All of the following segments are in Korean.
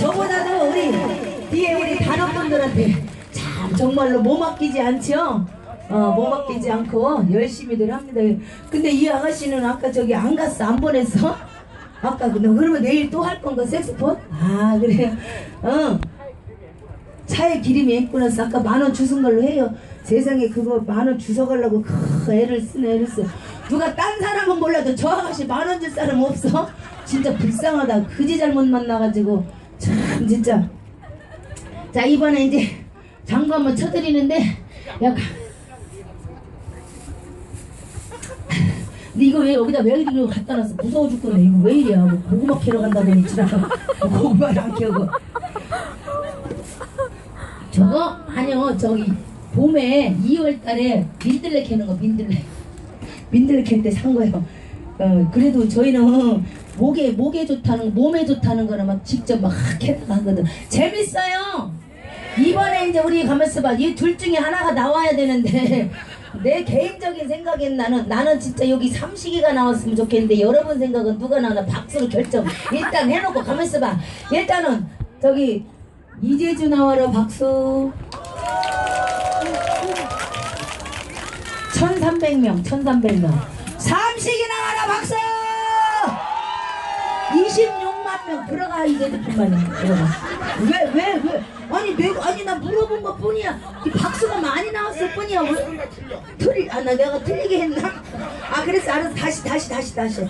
저보다도 우리 뒤에 우리 단원분들한테 참 정말로 몸 아끼지 않죠? 어, 몸 아끼지 않고 열심히들 합니다. 근데 이 아가씨는 아까 저기 안 갔어? 안 보냈어? 아까 근데 그러면 내일 또 할 건가 색소폰? 아 그래요? 어. 차에 기름이 있구나서 아까 만 원 주신 걸로 해요. 세상에 그거 만 원 주워가려고 크, 애를 쓰네 애를 써. 누가 딴 사람은 몰라도 저 아가씨 만 원 줄 사람 없어? 진짜 불쌍하다. 그지 잘못 만나가지고 참 진짜. 자 이번에 이제 장구 한번 쳐드리는데 약간 근데 이거 왜 여기다 왜 이리로 갖다 놨어? 무서워 죽겠네. 이거 왜 이래야? 뭐 고구마 캐러 간다더니 지나가 뭐 고구마를 안 캐고. 저거 아니요 저기 봄에 2월 달에 민들레 캐는 거 민들레. 민들레 캘 때 산 거예요. 어 그래도 저희는 목에 목에 좋다는 몸에 좋다는 거는 막 직접 막 캐다가 하거든. 재밌어요. 이번에 이제 우리 가만있어 봐 이 둘 중에 하나가 나와야 되는데 내 개인적인 생각엔 나는 나는 진짜 여기 삼식이가 나왔으면 좋겠는데 여러분 생각은 누가 나오나 박수로 결정. 일단 해놓고 가만있어 봐. 일단은 저기 이재주 나와라 박수 1300명 1300명. 삼식이 나와라 박수! 26만 명. 들어가 이재주뿐만이 들어가. 왜 왜 왜, 아니 내가 아니 나 물어본 것 뿐이야. 이 박수가 많이 나왔을 뿐이야. 왜? 틀리 아 나 내가 틀리게 했나? 아 그래서 알았어. 다시 다시 다시 다시.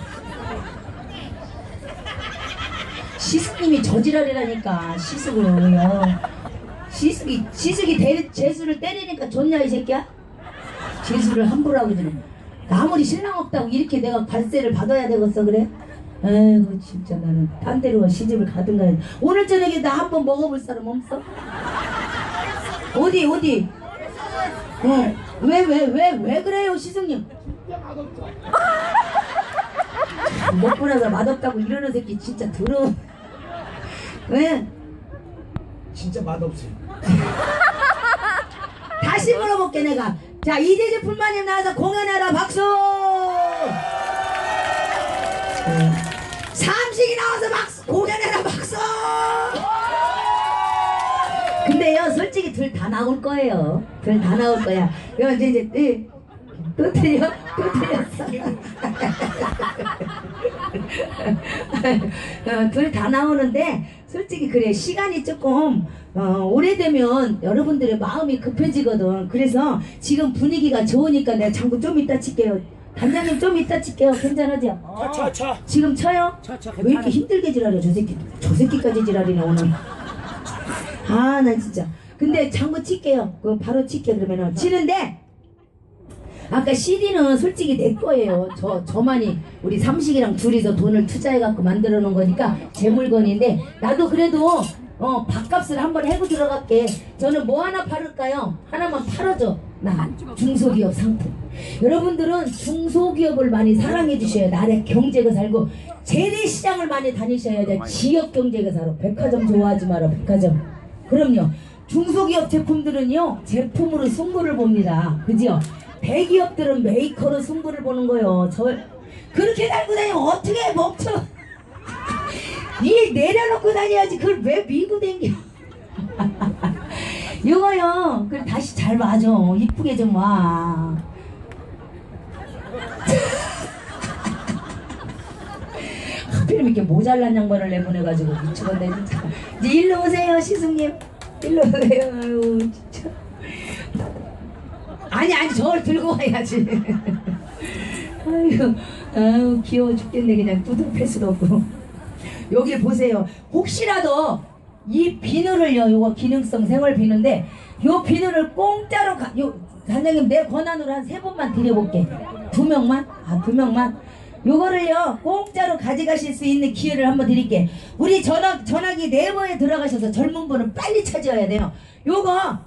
시숙님이 저지랄이라니까 시숙을요. 시숙이 시숙이 대, 재수를 때리니까 좋냐 이 새끼야 재수를 함부로 하고 그러네 아무리 신랑 없다고 이렇게 내가 발세를 받아야 되겠어 그래 아이고 진짜 나는 딴 데로 시집을 가든가 해. 오늘 저녁에 나 한번 먹어볼 사람 없어? 어디 어디 어왜왜 왜 왜 그래요 시숙님 먹고 나서 맛없다고 이러는 새끼 진짜 더러워 왜? 진짜 맛없어요. 다시 물어볼게 내가 자 이재주 풀마님 나와서 공연해라 박수! 네. 삼식이 나와서 박수 공연해라 박수! 근데요 솔직히 둘 다 나올 거예요. 둘 다 나올 거야. 이거 이제 이제 예. 또 틀려? 또 틀렸어? 어, 둘 다 나오는데 솔직히 그래 시간이 조금 어, 오래되면 여러분들의 마음이 급해지거든. 그래서 지금 분위기가 좋으니까 내가 장구 좀 이따 칠게요. 단장님 좀 이따 칠게요. 괜찮으죠? 차, 차. 지금 쳐요? 차, 왜 이렇게 힘들게 지랄해? 저 새끼. 저 새끼까지 지랄이네 오늘. 아 나 진짜. 근데 장구 칠게요. 그 바로 칠게 그러면은. 치는데 아까 CD는 솔직히 내 거예요. 저 저만이 우리 삼식이랑 둘이서 돈을 투자해갖고 만들어 놓은 거니까 제 물건인데 나도 그래도 어 밥값을 한번 해고 들어갈게. 저는 뭐 하나 팔을까요? 하나만 팔아줘. 나 중소기업 상품. 여러분들은 중소기업을 많이 사랑해 주셔야 나의 경제가 살고 재래시장을 많이 다니셔야 돼. 지역 경제가 살아. 백화점 좋아하지 마라. 백화점. 그럼요. 중소기업 제품들은요 제품으로 승부를 봅니다. 그죠? 대기업들은 메이커로 승부를 보는 거요. 저 그렇게 달고 다니면 어떻게 멈춰? 이 내려놓고 다녀야지. 그걸 왜 밀고 댕겨? 이거요. 그래 다시 잘 봐줘. 이쁘게 좀 와. 하필 이렇게 모자란 양반을 내보내가지고 미치겠네 진짜. 이제 일로 오세요 시숙님. 일로 오세요. 아유 진짜. 아니 아니 저걸 들고 와야지. 아유 아유 귀여워 죽겠네 그냥 팰 수도 없고. 여기 보세요. 혹시라도 이 비누를요, 요거 기능성 생활 비누인데 요 비누를 공짜로 가, 요 단장님 내 권한으로 한 세 번만 드려볼게. 두 명만? 아 두 명만. 요거를요 공짜로 가져가실 수 있는 기회를 한번 드릴게. 우리 전화 전화기 네버에 들어가셔서 젊은 분은 빨리 찾아야 돼요. 요거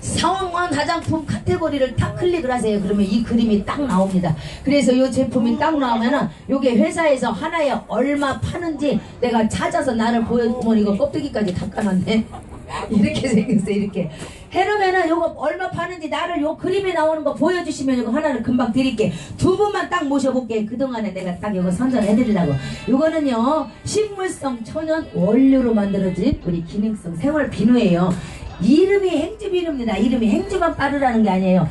상황원 화장품 카테고리를 딱 클릭을 하세요. 그러면 이 그림이 딱 나옵니다. 그래서 이 제품이 딱 나오면은 요게 회사에서 하나에 얼마 파는지 내가 찾아서 나를 보여주면 이거 껍데기까지 다 까놨네. 이렇게 생겼어 이렇게 해놓으면은 요거 얼마 파는지 나를 요 그림에 나오는 거 보여주시면 요거 하나를 금방 드릴게 두 분만 딱 모셔볼게 그동안에 내가 딱 요거 선전해드리려고 요거는요 식물성 천연 원료로 만들어진 우리 기능성 생활 비누예요 이름이 행주 비누입니다. 이름이 행주만 빠르라는 게 아니에요